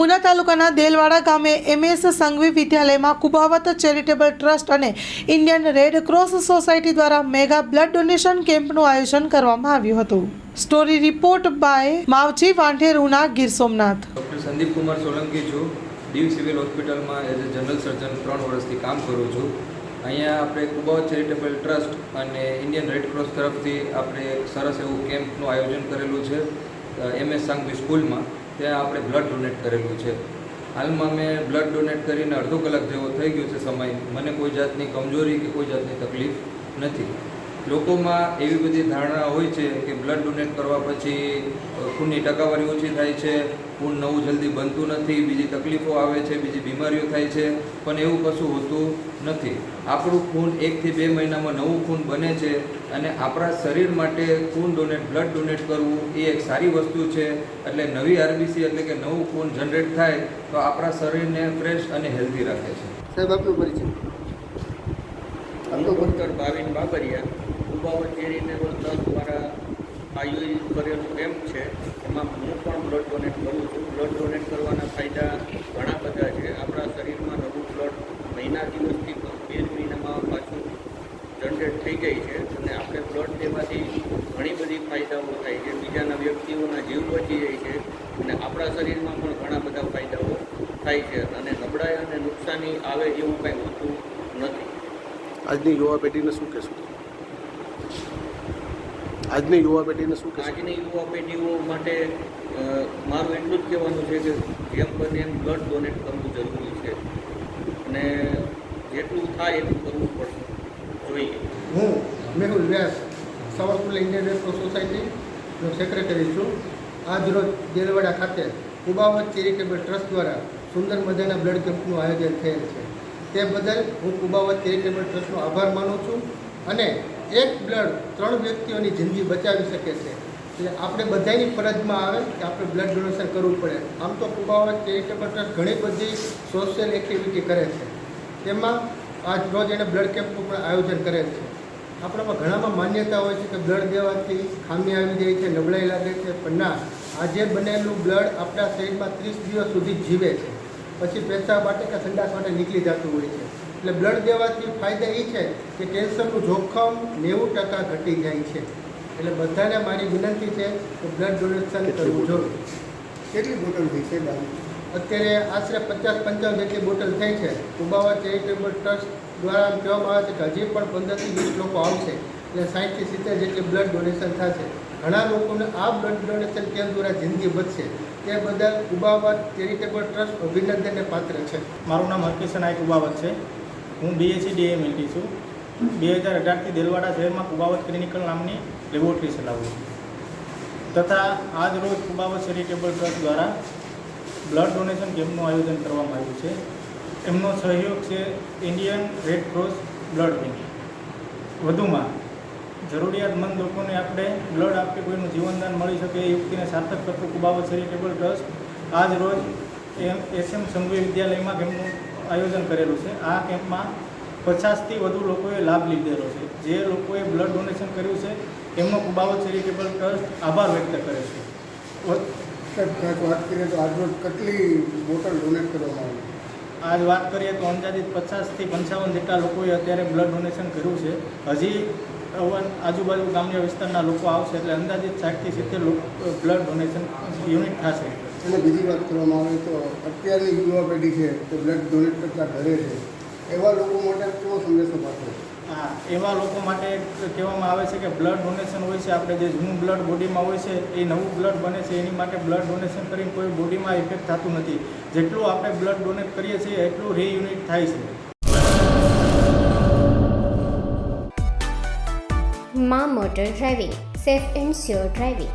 ઉના તાલુકાના દેલવાડા ગામે એમએસ સંઘવી વિદ્યાલયમાં કુબાવત ચેરિટેબલ ટ્રસ્ટ અને ઇન્ડિયન રેડ ક્રોસ સોસાયટી દ્વારા મેગા બ્લડ ડોનેશન કેમ્પનું આયોજન કરવામાં આવ્યું હતું. Story report by Mavji Vandher, Una, Gir Somnath. Doctor Sandeep Kumar Solanki છું. દીવ સિવિલ હોસ્પિટલમાં એઝ અ જનરલ સર્જન ત્રણ વર્ષથી કામ કરું છું. અહીંયા આપણે કુબાવત ચેરિટેબલ ટ્રસ્ટ અને ઇન્ડિયન રેડ ક્રોસ તરફથી આપણે સરસ એવું કેમ્પનું આયોજન કરેલું છે એમએસ સાંગવી સ્કૂલમાં. ત્યાં આપણે બ્લડ ડોનેટ કરેલું છે. હાલમાં મેં બ્લડ ડોનેટ કરીને અડધો કલાક જેવો થઈ ગયો છે સમય. મને કોઈ જાતની કમજોરી કે કોઈ જાતની તકલીફ નથી. લોકોમાં એવી બધી ધારણા હોય છે કે બ્લડ ડોનેટ કરવા પછી ખૂનની ટકાવારી ઓછી થાય છે ખૂન નવું જલ્દી બનતું નથી બીજી તકલીફો આવે છે બીજી બીમારીઓ થાય છે પણ એવું કશું હોતું નથી. આપણું ખૂન એકથી બે મહિનામાં નવું ખૂન બને છે અને આપણા શરીર માટે ખૂન ડોનેટ બ્લડ ડોનેટ કરવું એ એક સારી વસ્તુ છે. એટલે નવી આરબીસી એટલે કે નવું ખૂન જનરેટ થાય તો આપણા શરીરને ફ્રેશ અને હેલ્ધી રાખે છે. સાહેબ આપનો પરિચય? ભાવિન બાબરિયા. કુબાવત ચેરિટેબલ ટ્રસ્ટ દ્વારા આયોજિત કરેલું કેમ્પ છે, એમાં હું પણ બ્લડ ડોનેટ કરું છું. બ્લડ ડોનેટ કરવાના ફાયદા ઘણા બધા છે. આપણા શરીરમાં નવું બ્લડ મહિના દિવસથી બે મહિનામાં પાછું જનરેટ થઈ જાય છે અને આપણે બ્લડ દેવાથી ઘણી બધી ફાયદાઓ થાય છે. બીજાના વ્યક્તિઓના જીવ બચી જાય છે અને આપણા શરીરમાં પણ ઘણા બધા ફાયદાઓ થાય છે અને નબળાઈ અને નુકસાની આવે એવું કાંઈ હોતું નથી. આજની યુવા પેઢીને શું કહેશું? આજની યુવા પેઢીને શું આજની યુવા પેઢીઓ માટે મારું એટલું જ કહેવાનું છે કે જેમ બને એમ બ્લડ ડોનેટ કરવું જરૂરી છે. અને જેટલું થાય એટલું કરવું પડશે. જોઈએ. હું મેહુલ વ્યાસ સવરકુલ ઇન્ડિયન રેડ ક્રોસ સોસાયટીનો સેક્રેટરી છું. આજ રોજ દેલવાડા ખાતે કુબાવત ચેરિટેબલ ટ્રસ્ટ દ્વારા સુંદર મજાના બ્લડ કેમ્પનું આયોજન થયેલ છે. તે બદલ હું કુબાવત ચેરિટેબલ ટ્રસ્ટનો આભાર માનું છું અને એક બ્લડ ત્રણ વ્યક્તિઓની જિંદગી બચાવી શકે છે. એટલે આપણે બધાની ફરજમાં આવે કે આપણે બ્લડ ડોનેશન કરવું પડે. આમ તો કુબાવત ચેરિટેબલ ટ્રસ્ટ ઘણી બધી સોશિયલ એક્ટિવિટી કરે છે. તેમાં આજ રોજ એણે બ્લડ કેમ્પનું પણ આયોજન કરેલ છે. આપણામાં ઘણામાં માન્યતા હોય છે કે બ્લડ દેવાથી ખામી આવી જાય છે, નબળાઈ લાગે છે, પણ ના, આજે બનેલું બ્લડ આપણા શરીરમાં ત્રીસ દિવસ સુધી જીવે છે. પછી પેશાબ માટે કે સંડાસ માટે નીકળી જતું હોય છે. એટલે બ્લડ દેવાથી ફાયદા એ છે કે કેન્સરનું જોખમ નેવું ટકા ઘટી જાય છે. એટલે બધાને મારી વિનંતી છે કે બ્લડ ડોનેશન કરવું જોઈએ કેટલી બોટલ થઈ છે અત્યારે આશરે પચાસ પંચાવન જેટલી બોટલ થઈ છે. કુબાવા ચેરિટેબલ ટ્રસ્ટ દ્વારા આમ કહેવામાં આવે છે કે હજી પણ પંદરથી વીસ લોકો આવશે એટલે સાહીઠથી સિત્તેર જેટલી બ્લડ ડોનેશન થશે. ઘણા લોકોને આ બ્લડ ડોનેશન કેમ્પ દ્વારા જિંદગી બચશે તે બદલ કુબાવા ચેરિટેબલ ટ્રસ્ટ અભિનંદનને પાત્ર છે. મારું નામ હરકિશન નાયક કુબાવત છે. હું બીએસસી ડીએમએલટી છું. બે હજાર અઢારથી દેલવાડા શહેરમાં કુબાવત ક્લિનિકલ નામની લેબોરેટરી ચલાવું છું. તથા આજ રોજ કુબાવત ચેરિટેબલ ટ્રસ્ટ દ્વારા બ્લડ ડોનેશન કેમ્પનું આયોજન કરવામાં આવ્યું છે. એમનો સહયોગ છે Indian red cross blood bank. વધુમાં, જરૂરિયાતમંદ લોકોને આપણે બ્લડ આપી કોઈનું જીવનદાન મળી શકે એ યુક્તિને સાર્થક કરતું કુબાવત ચેરિટેબલ ટ્રસ્ટ આજ રોજ એમ એસએમ સંઘવી વિદ્યાલયમાં કેમ્પનું આયોજન કરેલું છે. આ કેમ્પમાં પચાસથી વધુ લોકોએ લાભ લીધેલો છે. જે લોકોએ બ્લડ ડોનેશન કર્યું છે એમનો કુબાવત ચેરિટેબલ ટ્રસ્ટ આભાર વ્યક્ત કરે છે. વાત કરીએ તો આજરોજ કેટલી બોટલ ડોનેટ કરવામાં આવી? આજ વાત કરીએ તો અંદાજિત પચાસથી પંચાવન જેટલા લોકોએ અત્યારે બ્લડ ડોનેશન કર્યું છે. હજી આજુબાજુ ગામના વિસ્તારના લોકો આવશે એટલે અંદાજિત સાઠથી સિત્તેર બ્લડ ડોનેશન યુનિટ થશે. અને બીજી વાત કરવામાં આવે તો અત્યારની યુવા પેઢી છે તે બ્લડ ડોનેટ કરતા ડરે છે. એવા લોકો માટે કેવો સંદેશો પાછો હા એવા લોકો માટે કહેવામાં આવે છે કે બ્લડ ડોનેશન હોય છે આપણે જે જૂનું બ્લડ બોડીમાં હોય છે એ નવું બ્લડ બને છે એની માટે બ્લડ ડોનેશન કરીને કોઈ બોડીમાં ઇફેક્ટ થતું નથી. જેટલું આપણે બ્લડ ડોનેટ કરીએ છીએ એટલું રીયુનિટ થાય છે. મા motor driving safe and sure driving.